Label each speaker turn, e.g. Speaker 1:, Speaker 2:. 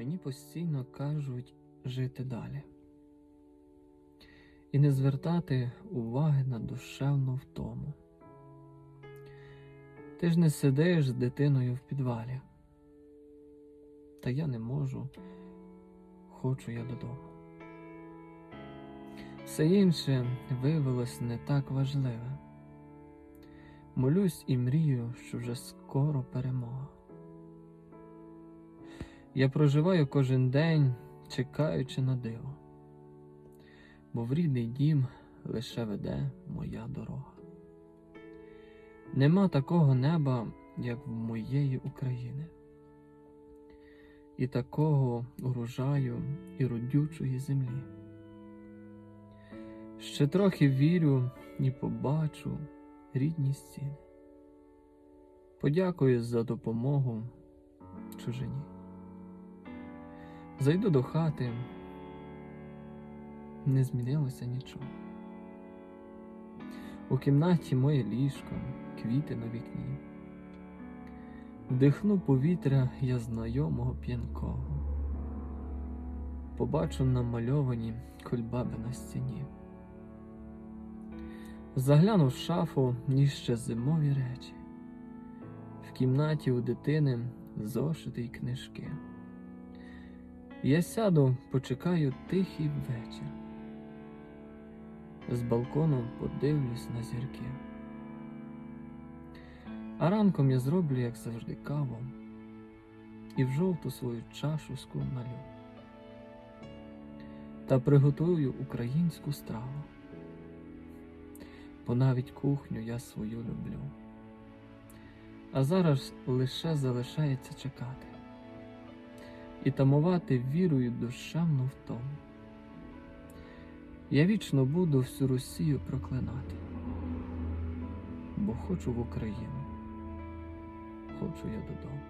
Speaker 1: Мені постійно кажуть жити далі і не звертати уваги на душевну втому. Ти ж не сидиш з дитиною в підвалі. Та я не можу, хочу я додому. Все інше виявилось не так важливе. Молюсь і мрію, що вже скоро перемога. Я проживаю кожен день, чекаючи на диво, бо в рідний дім лише веде моя дорога. Нема такого неба, як в моєї України, і такого урожаю і родючої землі. Ще трохи вірю і побачу рідні стіни. Подякую за допомогу чужині. Зайду до хати, не змінилося нічого. У кімнаті моє ліжко, квіти на вікні. Вдихну повітря я знайомого п'янкого. Побачу намальовані кульбаби на стіні. Загляну в шафу ніще зимові речі. В кімнаті у дитини зошити й книжки. Я сяду, почекаю тихий вечір. З балкону подивлюсь на зірки. А ранком я зроблю, як завжди, каву і в жовту свою чашуську налю. Та приготую українську страву, бо навіть кухню я свою люблю. А зараз лише залишається чекати і тамувати вірою душевну втому. Я вічно буду всю Росію проклинати, бо хочу в Україну, хочу я додому.